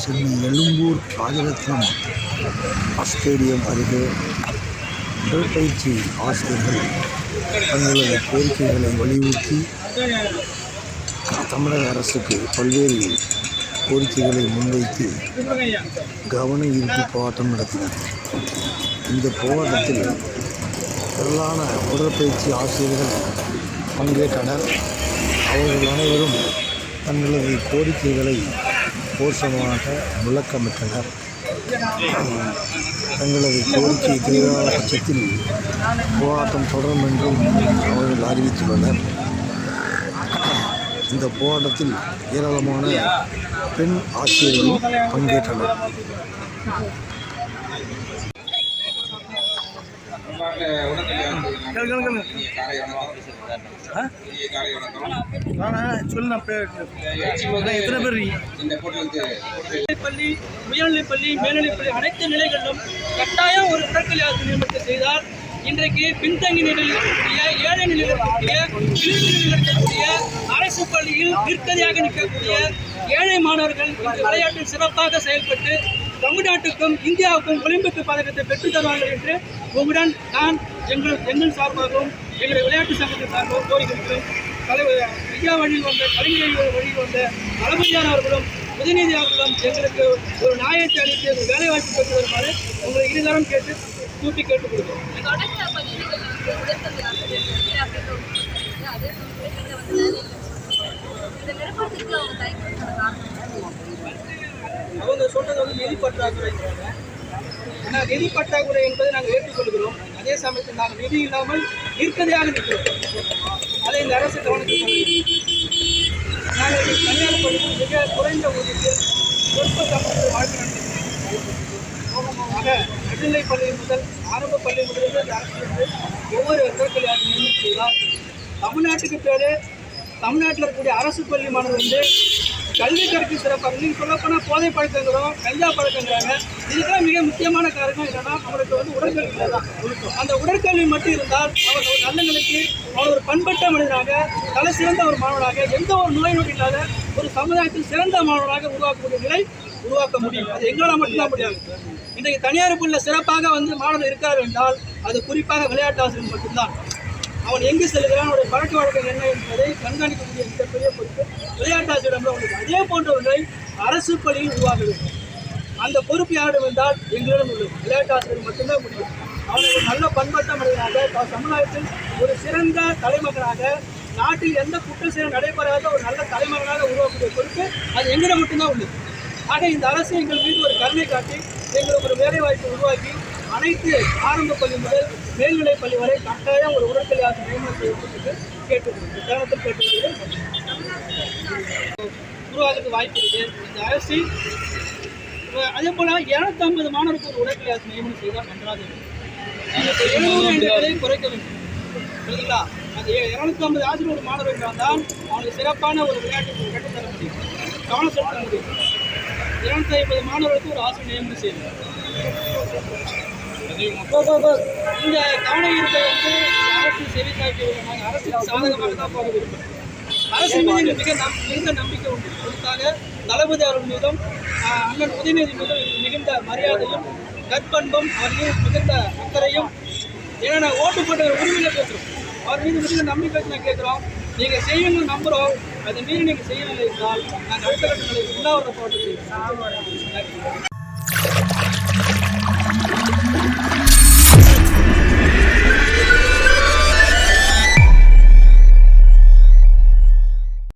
Chennai Egmore Rajaratnam stadium அருகே உடற்பயிற்சி ஆசிரியர்கள் தங்களது கோரிக்கைகளை வலியுறுத்தி தமிழக அரசுக்கு பல்வேறு கோரிக்கைகளை முன்வைத்து கவன ஈர்ப்பு போராட்டம் நடத்தினர். இந்த போராட்டத்தில் திரளான உடற்பயிற்சி ஆசிரியர்கள் பங்கேற்றனர். அவர்கள் அனைவரும் தங்களது கோரிக்கைகளை கோஷமாக முழக்கமிட்டனர். தங்களது கோரிக்கை தேவையான பட்சத்தில் போராட்டம் தொடரும் என்றும் அவர்கள் அறிவித்துள்ளனர். இந்த போராட்டத்தில் ஏராளமான பெண் ஆசிரியர்களும் பங்கேற்றனர். சொல்லு எத்தனை பேர் பள்ளி உயர்நிலைப் பள்ளி மேல்நிலைப் பள்ளி அனைத்து நிலைகளிலும் கட்டாயம் ஒரு உடற்கல்வி ஆசிரியர் நியமனத்தை செய்தால் இன்றைக்கு பின்தங்கி நிலையில் இருக்கக்கூடிய ஏழை நிலையில் இருக்கக்கூடிய விளிம்பு நிலையில் இருக்கக்கூடிய அரசு பள்ளியில் நிற்கதியாக நிற்கக்கூடிய ஏழை மாணவர்கள் இந்த விளையாட்டில் சிறப்பாக செயல்பட்டு தமிழ்நாட்டுக்கும் இந்தியாவுக்கும் ஒலிம்பிக் பதக்கத்தை பெற்றுத் தருவார்கள் என்று உங்களுடன் நான் எங்கள் எங்கள் சார்பாகவும் எங்களுடைய விளையாட்டு சங்கத்தின் சார்பாகவும் கோரிக்கிறோம் தலைவர் ஐயா வழியில் வந்த கலைஞர் வழியில் வந்த தளபதியார் அவர்களும் உதயநிதி அவர்களும் எங்களுக்கு ஒரு நியாயத்தை அளித்து ஒரு வேலை வாய்ப்பு பெற்று வருமாறு உங்களை இருதரம் கேட்டு கூட்டி கேட்டுக் கொடுக்கிறோம் அவங்க சொல்றது வந்து நிதி பற்றாக்குறைங்கிறாங்க ஆனால் நிதி பற்றாக்குறை என்பதை நாங்கள் இருக்கிறோம் அதே சமயத்தில் நாங்கள் நிதி இல்லாமல் நிற்கதையாக நிற்கிறோம். அதை இந்த அரசு கவனத்தில் நாங்கள் தனியார் பள்ளியில் மிக குறைந்த ஊதியத்தில் சொற்ப சம்பளத்தில் வாழ்க்கை நடத்துகிறோம் ஆக நடுநிலை பள்ளி முதல் ஆரம்ப பள்ளி முதலிருந்து இந்த அரசு வந்து ஒவ்வொரு உடற்கல்வியாக நியமனம் தமிழ்நாட்டுக்கு பேர் தமிழ்நாட்டில் இருக்கக்கூடிய அரசு பள்ளி மாணவர் வந்து கல்வி கற்கி சிறப்பாக நீங்கள் சொல்லப்போனால் போதை பழக்கங்கிறோம் கஞ்சா பழக்கங்கிறாங்க. இதுக்கெல்லாம் மிக முக்கியமான காரணம் என்னன்னா அவங்களுக்கு வந்து உடற்கல்வி தான் அந்த உடற்கல்வி மட்டும் இருந்தால் அவர் ஒரு நல்ல நிலைக்கு அவர் ஒரு பண்பட்ட மனிதனாக தலை சிறந்த ஒரு மாணவனாக எந்த ஒரு நோய் நோய் இல்லாத ஒரு சமுதாயத்தில் சிறந்த மாணவனாக உருவாக்கக்கூடிய நிலை உருவாக்க முடியும். அது எங்களால் மட்டும்தான் முடியாது. இன்றைக்கு தனியார் பள்ளியில் சிறப்பாக வந்து மாணவர் இருக்கார் என்றால் அது குறிப்பாக விளையாட்டு ஆசிரியர் மட்டும்தான். அவன் எங்கு செல்கிறான் அவனுடைய பழக்க வழக்கம் என்ன என்பதை கண்காணிக்கக்கூடிய மிகப்பெரிய பொறுப்பு விளையாட்டு ஆசிரியரிடம் உள்ளது. அதே போன்ற ஒன்றை அரசு பள்ளியில் உருவாக வேண்டும். அந்த பொறுப்பு யாரிடம் இருந்தால் எங்களிடம் உள்ளது. விளையாட்டாசிரியர் மட்டுமே மட்டும்தான் முடியும். அவனை ஒரு நல்ல பண்பட்ட மனிதனாக சமுதாயத்தில் ஒரு சிறந்த தலைமகனாக நாட்டில் எந்த குற்ற செயல் நடைபெறாத ஒரு நல்ல தலைமகனாக உருவாக்கக்கூடிய பொறுப்பு அது எங்களிடம் மட்டும்தான் உள்ளது. ஆக இந்த அரசு எங்கள் மீது ஒரு கருணை காட்டி எங்களுக்கு ஒரு வேலைவாய்ப்பு உருவாக்கி அனைத்து ஆரம்ப பள்ளி முதல் மேல்நிலைப் பள்ளி வரை கட்டாயம் ஒரு உடற்கல்வி ஆசிரியர் நியமனம் செய்யப்பட்டு கேட்டுக்கொள்கிறேன். உருவாகிறதுக்கு வாய்ப்பு இருக்குது இந்த அரசு அதே போல இருநூத்தி ஐம்பது மாணவருக்கு ஒரு உடற்கல்வி ஆசிரியர் நியமனம் செய்தால் நன்றாக இருக்கும். எழுநூறு குறைக்க வேண்டும். சரிங்களா அந்த இருநூத்தி ஐம்பது ஆசிரியர் ஒரு மாணவர் வந்தால் அவனுக்கு சிறப்பான ஒரு விளையாட்டு கற்றுத் முடியும். கவனம் செலுத்த முடியும். இருநூத்தி ஐம்பது மாணவர்களுக்கு ஒரு ஆசிரியர் நியமனம் செய்யணும். இந்த கவன ஈர்ப்பை வந்து அரசு செவிசாய்க்க விரும்பாங்க அரசுக்கு சாதகமாக தான் போக விரும்புகிறேன் அரசு மீது மிக நம் மிகுந்த நம்பிக்கை உண்டு குறிப்பாக தளபதி அவர்கள் மீதும் அண்ணன் உதயநிதி மீதும் மிகுந்த மரியாதையும் கற்பண்பும் அவர் மீது மிகுந்த அக்கறையும் ஏன்னா நான் ஓட்டு போட்ட உரிமையில பேசுகிறோம் அவர் மீது மிகுந்த நம்பிக்கை நான் கேட்குறோம் நீங்கள் செய்யணும்னு நம்புகிறோம் அதை மீறி நீங்கள் செய்யவில்லை என்றால் நாங்கள் அடுத்த கட்டங்களை நிலை உண்ணாவிரத போராட்டம் செய்வோம்